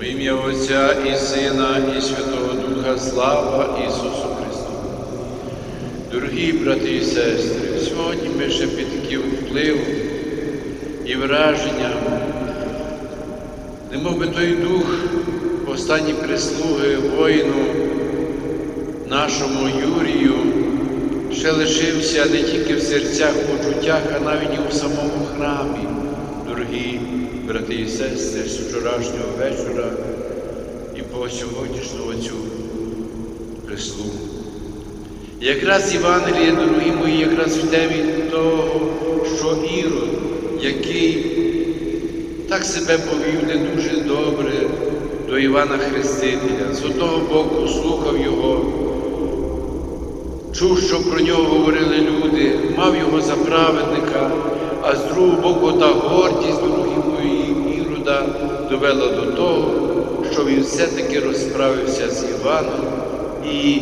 В ім'я Отця і Сина, і Святого Духа, слава Ісусу Христу. Дорогі брати і сестри, сьогодні ми ще під таким впливом і враженням, немов би той дух останні прислуги воїну нашому Юрію ще лишився не тільки в серцях, почуттях, а навіть і у самому храмі, дорогі брати і сестри, з вчорашнього вечора і по сьогоднішнього цю прислугу. Якраз Євангеліє, дорогі мої, якраз в темі того, що Ірод, який так себе повів не дуже добре до Івана Хрестителя, з одного боку слухав його, чув, що про нього говорили люди, мав його за праведника, а з другого боку та гордість довела до того, що він все-таки розправився з Іваном і,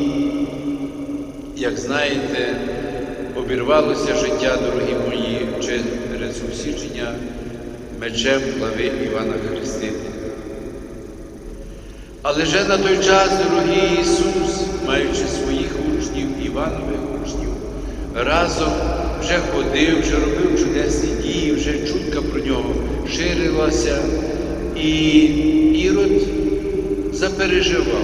як знаєте, обірвалося життя, дорогі мої, через усічення мечем глави Івана Хрестителя. Але вже на той час, дорогий Ісус, маючи своїх учнів, Іванових учнів, разом вже ходив, вже робив чудесні дії, вже чутка про нього ширилася, і Ірод запереживав.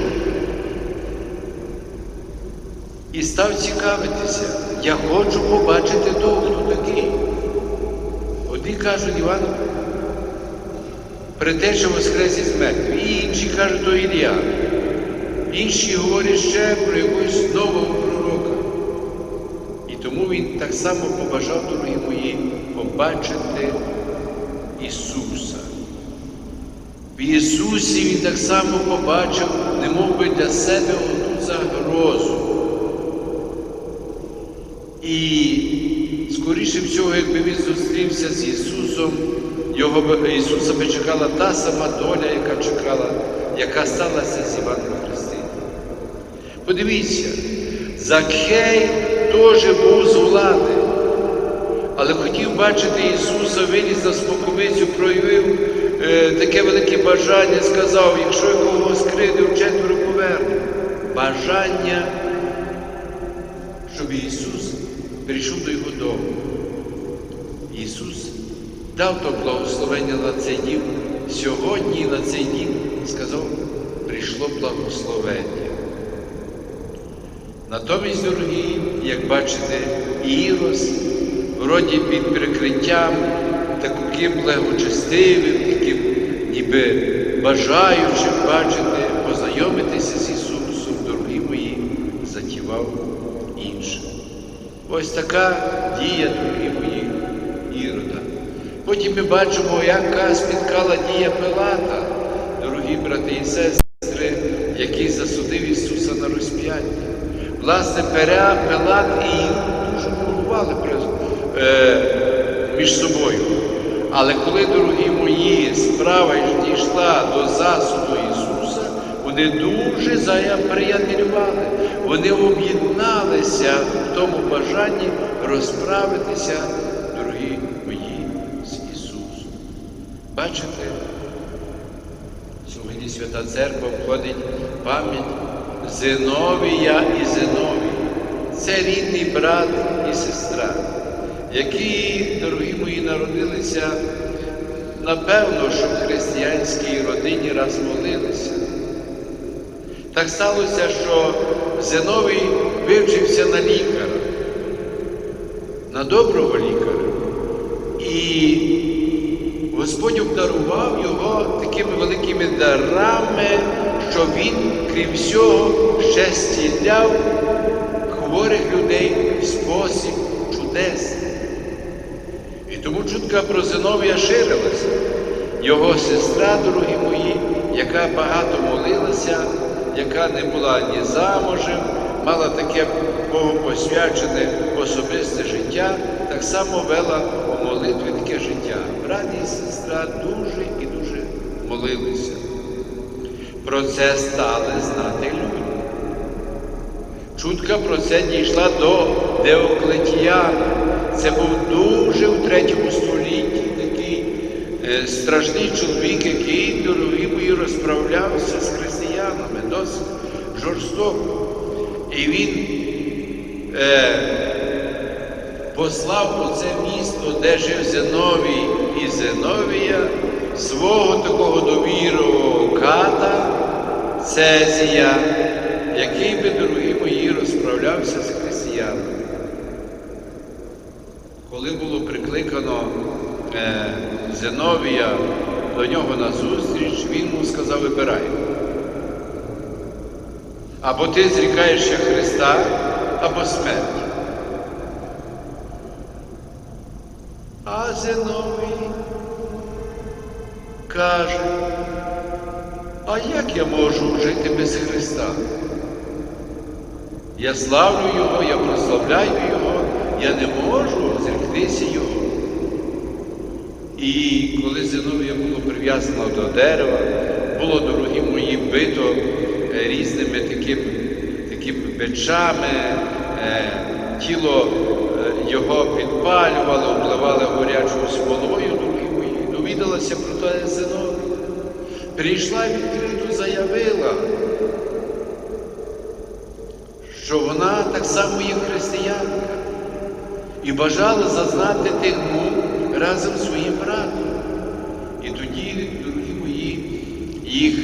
І став цікавитися, я хочу побачити того, хто такий. Одні кажуть, Іван Предтеча воскрес із мертвих, і інші кажуть, то Ілля. Інші говорять ще про якогось нового пророка. І тому він так само побажав, дорогі мої, побачити Ісуса. Ісусі Він так само побачив, немов би для себе одну загрозу. І скоріше всього, якби він зустрівся з Ісусом, його б- Ісуса би чекала та сама доля, яка чекала, яка сталася з Іваном Христиною. Подивіться, Закхей теж був з влади, але хотів бачити Ісуса, виліз на споковицю, проявив таке велике бажання, сказав, якщо я кого скридив, четверо поверну. Бажання, щоб Ісус прийшов до його дому. Ісус дав то благословення на цей дім. Сьогодні на цей дім сказав, прийшло благословення. Натомість, дорогі, як бачите, Ірос, вроді під прикриттям, таким благочестивим, таким ніби бажаючим бачити, познайомитися з Ісусом, дорогі мої, затівав інше. Ось така дія, дорогі мої, Ірода. Потім ми бачимо, яка спіткала дія Пилата, дорогі брати і сестри, який засудив Ісуса на розп'яття. Власне, Перя, Пилат і Ірод дуже ворогували е, між собою. Але коли, дорогі мої, справа дійшла до засуду Ісуса, вони дуже заприятелювали, вони об'єдналися в тому бажанні розправитися, дорогі мої, з Ісусом. Бачите, сьогодні Свята Церква входить пам'ять Зиновія і Зиновія. Це рідний брат і сестра, які, дорогі мої, народилися, напевно, що в християнській родині раз молилися. Так сталося, що Зиновій вивчився на лікаря, на доброго лікаря. І Господь обдарував його такими великими дарами, що він, крім всього, ще зціляв хворих людей в спосіб чудесний. Чутка про Зиновія ширилася. Його сестра, дорогі мої, яка багато молилася, яка не була ні замужем, мала таке богопосвячене особисте життя, так само вела у молитві таке життя. Брат і сестра дуже і дуже молилися. Про це стали знати люди. Чутка про це дійшла до Деоклетіяна. Це був дуже у третьому столітті такий е, страшний чоловік, який, дорогі мої, розправлявся з християнами досить жорстоко. І він е, послав у це місто, де жив Зеновій і Зеновія, свого такого довірового ката Цезія, який би, дорогі мої, розправлявся з християнами. Коли було прикликано е, Зеновія до нього на зустріч, він йому сказав, вибирай. Або ти зрікаєшся Христа, або смерть. А Зеновій каже, а як я можу жити без Христа? Я славлю Його, я прославляю Його, я не можу зректися Його. І коли Зиновія було прив'язано до дерева, було, дорогі мої, бито е, різними такими, такими печами, е, тіло е, його підпалювало, обливало горячою смолою, дорогі мої, довідалася про те Зиновія. Прийшла і відкрито заявила, що вона так само є християнка і бажала зазнати тих мук разом зі своїм братом. І тоді, дорогі мої, їх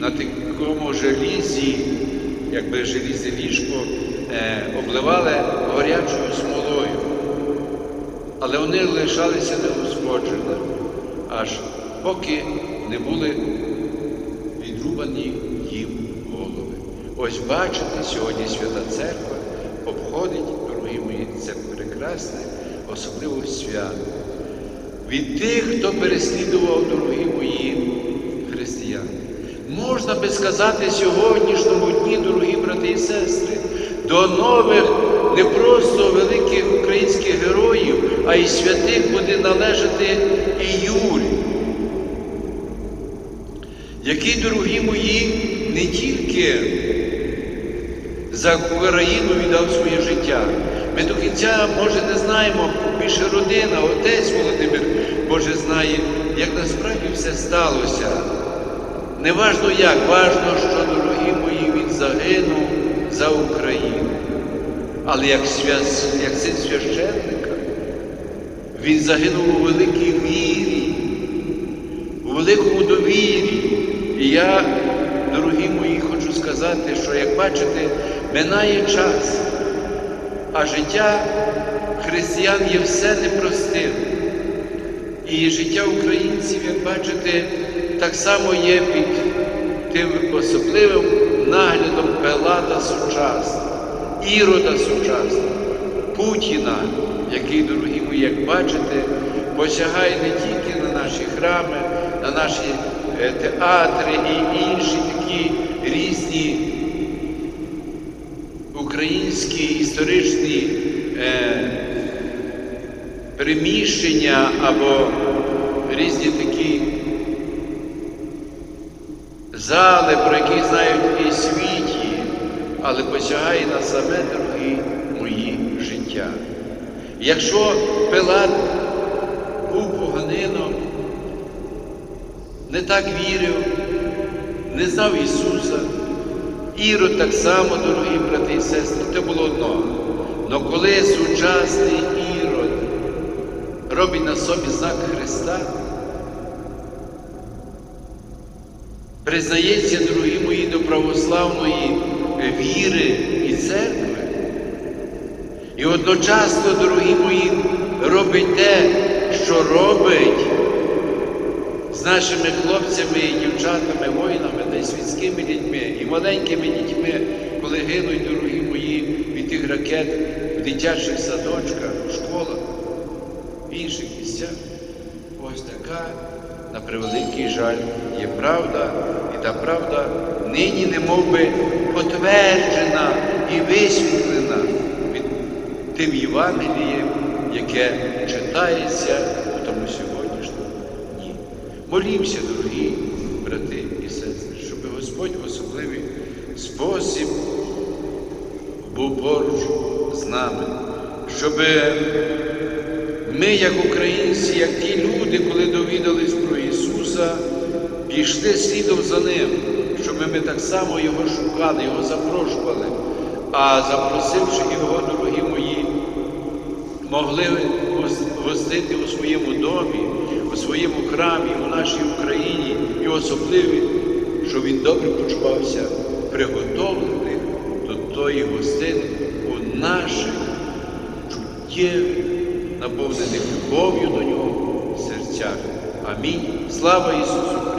на такому желізі, якби желізне ліжко, е, обливали горячою смолою. Але вони лишалися неушкоджені, аж поки не були відрубані їм голови. Ось бачите, сьогодні Свята Церква обходить, мої, це прекрасне, особливо свято. Від тих, хто переслідував, дорогі мої християни. Можна би сказати сьогоднішньому дні, дорогі брати і сестри, до нових не просто великих українських героїв, а й святих буде належати і Юрій який, дорогі мої, не тільки за Україну віддав своє життя. Ми до кінця, може, не знаємо, більше родина, отець Володимир, Боже знає, як насправді все сталося. Не важно як, важно, що, дорогі мої, він загинув за Україну. Але як, связ, як син священника, він загинув у великій вірі, у великому довірі. І я, дорогі мої, хочу сказати, що, як бачите, минає час, а життя християн є все непростим. І життя українців, як бачите, так само є під тим особливим наглядом Пелата сучасного, Ірода сучасного, Путіна, який, дорогі мої, як бачите, посягає не тільки на наші храми, на наші е, театри і інші такі різні українські історичні е, приміщення або різні такі зали, про які знають і світі, але посягає на саме дорогі мої життя. Якщо Пилат був поганином, не так вірив, не знав Ісуса, Ірод так само, дорогі брати і сестри, це було одно. Но коли сучасний Ірод робить на собі знак Христа, признається, дорогі мої, до православної віри і церкви, і одночасно, дорогі мої, робить те, що робить нашими хлопцями і дівчатами, воїнами та й світськими дітьми, і маленькими дітьми, коли гинуть, дорогі мої, від тих ракет в дитячих садочках, в школах, в інших місцях. Ось така, на превеликий жаль, є правда, і та правда нині не би потверджена і висвітлена від тим Євангелієм, яке читається у тому сьогоднішньому дні. Молімося, дорогі брати і сестри, щоб Господь в особливий спосіб був поруч з нами, щоб ми, як українці, як ті люди, коли довідались про Ісуса, пішли слідом за Ним, щоб ми так само Його шукали, Його запрошували. А запросивши Його, дорогі мої, могли гостити у своєму домі, у своєму храмі, у нашій Україні і особливі, щоб він добре почувався приготовлений до тої гостини у наших чуттєвих, наповнених любов'ю до нього серцях. Амінь. Слава Ісусу